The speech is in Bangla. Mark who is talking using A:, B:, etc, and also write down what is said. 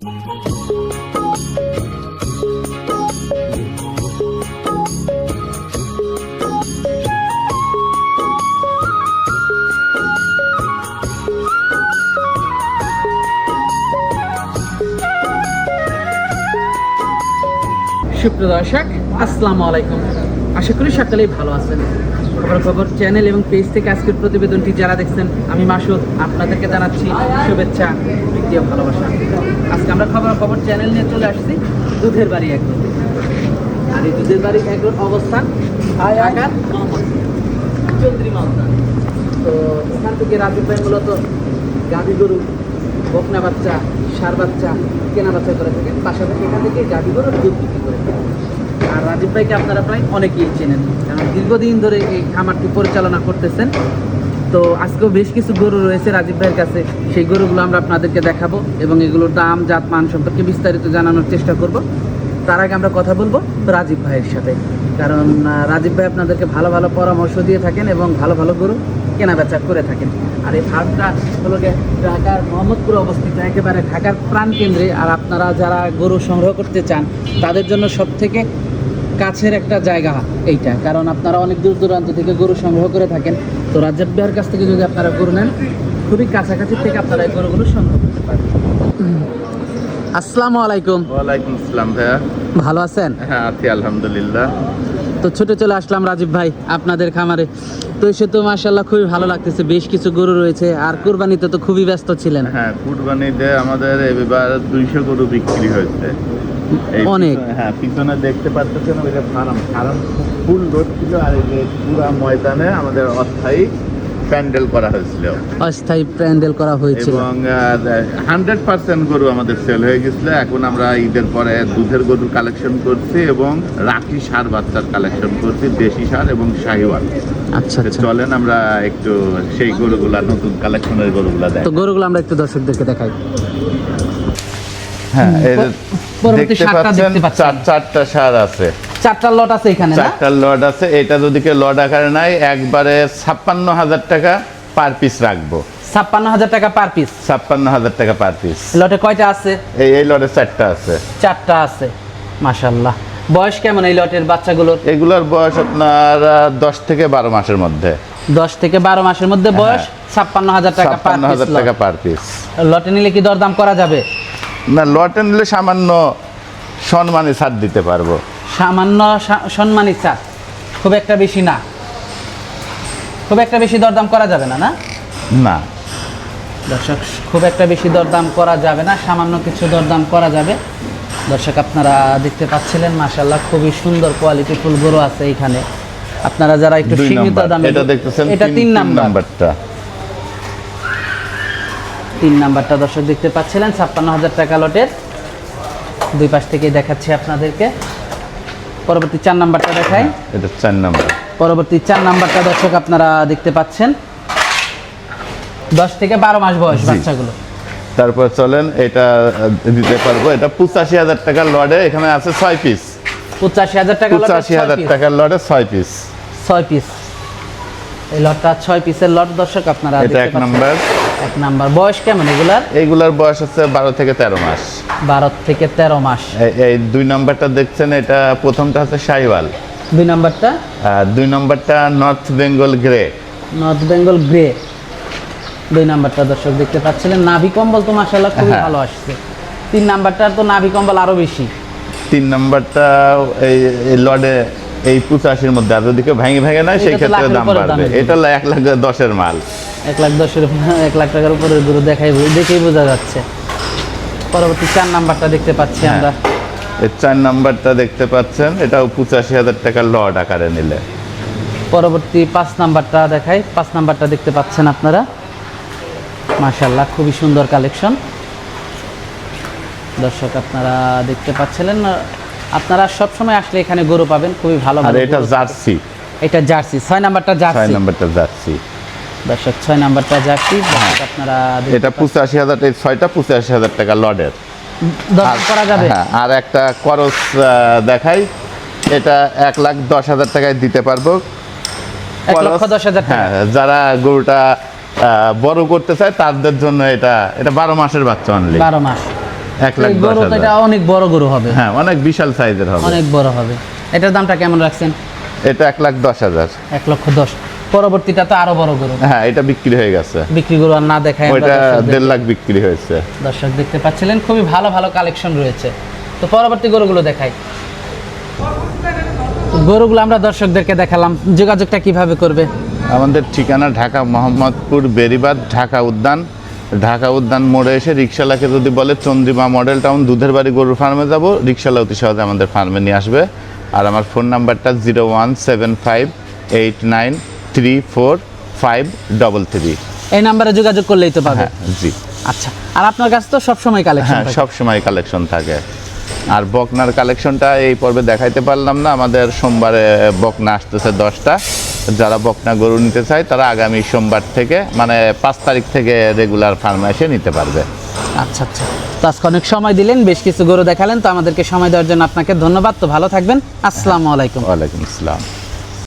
A: সুপ্রিয় দর্শক, আসসালামু আলাইকুম। আশা করি সকলেই ভালো আছেন। খবর খবর চ্যানেল এবং পেজ থেকে আজকের প্রতিবেদনটি যারা দেখছেন, আমি মাসুদ, আপনাদেরকে জানাচ্ছি শুভেচ্ছা দ্বিতীয় ভালোবাসা। আজকে আমরা খবর খবর চ্যানেল নিয়ে চলে আসছি। দুধের বাড়ি একদম আর এই দুধের বাড়ি একদম অবস্থান ঢাকার চন্দ্রী মালদা। তো এখান থেকে রাজীব ভাই মূলত গাভী গরু বকনা বাচ্চা সার বাচ্চা কেনা বাচ্চা করে থাকেন। পাশাপাশি এখান থেকে গাভী গরুর দুধ বিক্রি করে থাকেন। আর রাজীব ভাইকে আপনারা প্রায় অনেকেই চেনেন কারণ দীর্ঘদিন ধরে এই খামারটি পরিচালনা করতেছেন। তো আজকেও বেশ কিছু গরু রয়েছে রাজীব ভাইয়ের কাছে। সেই গরুগুলো আমরা আপনাদেরকে দেখাবো এবং এগুলোর দাম, জাত, মান সম্পর্কে বিস্তারিত জানানোর চেষ্টা করব। তার আগে আমরা কথা বলব রাজীব ভাইয়ের সাথে। কারণ রাজীব ভাই আপনাদেরকে ভালো ভালো পরামর্শ দিয়ে থাকেন এবং ভালো ভালো গরু কেনা বেচা করে থাকেন। আর এই ফার্মটা হলো ঢাকার মোহাম্মদপুরে অবস্থিত, একেবারে ঢাকার প্রাণকেন্দ্রে। আর আপনারা যারা গরু সংগ্রহ করতে চান, তাদের জন্য সব থেকে কাছের একটা জায়গা এইটা। কারণ আপনারা অনেক দূর দূরান্ত থেকে গরু সংগ্রহ করে থাকেন। তো রাজীব ভাইয়ের কাছ থেকে যদি আপনারা গরু নেন খুবই কাছাকাছি থেকে আপনারা এই গরুগুলো সংগ্রহ করতে পারেন আসসালামু আলাইকুম।
B: ওয়ালাইকুম আসসালাম ভাইয়া।
A: ভালো আছেন?
B: হ্যাঁ আছি আলহামদুলিল্লাহ।
A: তো ছুটে চলে আসলাম রাজীব ভাই আপনাদের খামারে। তো এসে তো মাশাল্লাহ খুবই ভালো লাগতেছে বেশ কিছু গরু রয়েছে। আর কুরবানিতে তো খুবই ব্যস্ত ছিলেন।
B: হ্যাঁ কুরবানিতে আমাদের এবার দুইশো গরু বিক্রি হয়েছে।
A: অনেক।
B: হ্যাঁ পিছনে দেখতে পাচ্ছেন ওই যে ফার্ম। ফার্ম ফুল রোড ছিল আর এই যে পুরা ময়দানে আমাদের অস্থায়ী প্যান্ডেল করা হয়েছিল।
A: অস্থায়ী প্যান্ডেল করা হয়েছিল।
B: এবং হান্ড্রেড পার্সেন্ট গরু আমাদের সেল হয়ে গেছিল। এখন আমরা ঈদের পরে দুধের গরু কালেকশন করছি এবং রাখি সার বাচ্চার কালেকশন করছি দেশি সার এবং শাহিওয়াল।
A: আচ্ছা আচ্ছা।
B: চলেন আমরা একটু সেই গরুগুলা নতুন কালেকশনের গরুগুলা দেখ
A: তো গরুগুলো আমরা একটু দর্শকদেরকে দেখাই।
B: হ্যাঁ এই যে
A: পরবর্তী
B: দেখতে
A: দেখতে পাচ্ছেন।
B: চারটা সার আছে।
A: চারটা লট আছে এখানে
B: চারটা লড আছে। এটা যদি কেউ লড আকারে নাই একবারে ছাপ্পান্ন হাজার টাকা পার পিস রাখব।
A: ছাপ্পান্ন হাজার টাকা পার পিস।
B: ছাপ্পান্ন হাজার টাকা পার পিস।
A: লটে কয়টা আছে?
B: এই এই লডে চারটা আছে।
A: চারটা আছে। মাশাল্লাহ বয়স কেমন এই লটের বাচ্চাগুলোর?
B: এগুলোর বয়স আপনার দশ থেকে বারো মাসের মধ্যে।
A: দশ থেকে বারো মাসের মধ্যে বয়স ছাপ্পান্ন হাজার টাকা পার
B: হ্যাঁ। ছাপ্পান্ন হাজার টাকা পার পিস।
A: লটে নিলে কি দরদাম করা যাবে?
B: না লটে নিলে সামান্য সম্মানে ছাড় দিতে পারব।
A: সামান্য সা- সম্মানী চা খুব একটা বেশি না। খুব একটা বেশি দরদাম করা যাবে না না?
B: না।
A: দর্শক খুব একটা বেশি দরদাম করা যাবে না সামান্য কিছু দরদাম করা যাবে। দর্শক আপনারা দেখতে পাচ্ছিলেন মাশাল্লাহ খুবই সুন্দর কোয়ালিটি ফুল গরু আছে এখানে। আপনারা যারা একটু সীমিত দামে
B: এটা দেখতেছেন
A: এটা তিন নাম্বার।
B: নাম্বারটা।
A: তিন নাম্বারটা দর্শক দেখতে পাচ্ছিলেন ছাপ্পান্ন হাজার টাকা লটের। দুই পাশ থেকে দেখাচ্ছি আপনাদেরকে। পরবর্তী চার নাম্বারটা দেখাই।
B: এটা চার নাম্বার।
A: পরবর্তী চার নাম্বারটা দর্শক আপনারা দেখতে পাচ্ছেন। দশ থেকে বারো মাস বয়স। বাচ্চাগুলো।
B: তারপর চলেন এটা দিতে পারব। এটা পঁচাশি হাজার টাকার লডে এখানে আছে ছয় পিস।
A: পঁচাশি হাজার টাকা
B: পঁচাশি হাজার টাকার লডে ছয় পিস।
A: ছয় পিস। এই লটটা ছয় পিসের লট দর্শক আপনারা
B: এটা এক নাম্বার।
A: এক নাম্বার। বয়স কেমন এগুলার?
B: এইগুলার বয়স হচ্ছে বারো থেকে তেরো মাস।
A: বারো থেকে তেরো মাস।
B: এই- দুই নাম্বারটা দেখছেন এটা প্রথমটা হচ্ছে সাইওয়াল।
A: দুই নাম্বারটা?
B: দুই নাম্বারটা North Bengal grey.
A: North Bengal grey. দুই নাম্বারটা দর্শক দেখতে পাচ্ছিলেন। নাভি কম্বল তো মাসাল্লাহ খুবই
B: হ্যাঁ।
A: ভালো আসছে। তিন নাম্বারটার তো নাভি কম্বল আরও বেশি।
B: তিন নাম্বারটা এই লডে এই পঁচাশির মধ্যে আর যদি কেউ ভেঙে ভেঙে নেয় সেই ক্ষেত্রে দাম বাড়বে। এটা। এক লাখ দশের মাল।
A: এক লাখ দশের এক লাখ টাকার উপরে গরু দেখাই দেখেই বোঝা যাচ্ছে। পরবর্তী চার নাম্বারটা দেখতে পাচ্ছি
B: হ্যাঁ।
A: আমরা।
B: এই চার নাম্বারটা দেখতে পাচ্ছেন এটাও পঁচাশি হাজার আকারে নিলে।
A: পরবর্তী পাঁচ নাম্বারটা দেখাই পাঁচ নাম্বারটা দেখতে পাচ্ছেন আপনারা। মাশাল্লাহ খুবই সুন্দর কালেকশন দর্শক আপনারা দেখতে পাচ্ছিলেন আপনারা সব সময় আসলে এখানে গরু পাবেন খুবই ভালো
B: আর এটা জার্সি।
A: এটা জার্সি। ছয় নাম্বারটা
B: ছয়
A: জার্সি
B: নাম্বারটা জার্সি।
A: দর্শক ছয় নাম্বারটা জার্সি। আপনারা
B: এটা পঁচাশি হাজার এই ছয়টা পঁচাশি হাজার টাকা লডের।
A: করা যাবে?
B: হ্যাঁ আর একটা করস আহ, দেখাই। এটা এক লাখ দশ হাজার টাকায় দিতে পারব। হ্যাঁ যারা গরুটা বড় করতে চায় তাদের জন্য এটা এটা বারো মাসের বাচ্চা অনলি
A: বারো মাস।
B: এক লাখ দশ
A: এটা অনেক বড় গরু হবে।
B: হ্যাঁ অনেক বিশাল সাইজের হবে।
A: অনেক বড় হবে। এটার দামটা কেমন রাখছেন?
B: এটা এক লাখ দশ হাজার।
A: এক লক্ষ দশ। পরবর্তীটা তো আরও বড় গরু।
B: হ্যাঁ এটা বিক্রি হয়ে গেছে।
A: বিক্রি গরু আর না দেখায় দর্শকদের-
B: দেড় লাখ বিক্রি হয়েছে।
A: দর্শক দেখতে পাচ্ছিলেন খুবই ভালো ভালো কালেকশন রয়েছে। তো পরবর্তী গরুগুলো দেখাই। গরুগুলো আমরা দর্শকদেরকে দেখালাম। যোগাযোগটা কীভাবে করবে?
B: আমাদের ঠিকানা ঢাকা মোহাম্মদপুর বেরিবাদ ঢাকা উদ্যান। ঢাকা উদ্যান মোড়ে এসে রিক্সালাকে যদি বলে চন্দ্রিমা মডেল টাউন দুধের বাড়ি গরুর ফার্মে যাব রিক্সালা অতি সহজে আমাদের ফার্মে নিয়ে আসবে। আর আমার ফোন নাম্বারটা zero one seven five eight nine three four five double three
A: এই নাম্বারে যোগাযোগ করলেই তো পাবে।
B: হ্যাঁ জি।
A: আচ্ছা আর আপনার কাছে তো সবসময় কালেকশন
B: হ্যাঁ সব সময় কালেকশন থাকে। আর বকনার কালেকশনটা এই পর্বে দেখাইতে পারলাম না। আমাদের সোমবারে বকনা আসতেছে দশটা। যারা বকনা গরু নিতে চায় তারা আগামী সোমবার থেকে মানে পাঁচ তারিখ থেকে রেগুলার ফার্মে এসে নিতে পারবে।
A: আচ্ছা আচ্ছা। তো আজকে অনেক সময় দিলেন বেশ কিছু গরু দেখালেন তো আমাদেরকে সময় দেওয়ার জন্য আপনাকে ধন্যবাদ। তো ভালো থাকবেন। আসসালামু আলাইকুম।
B: ওয়ালাইকুম আসসালাম।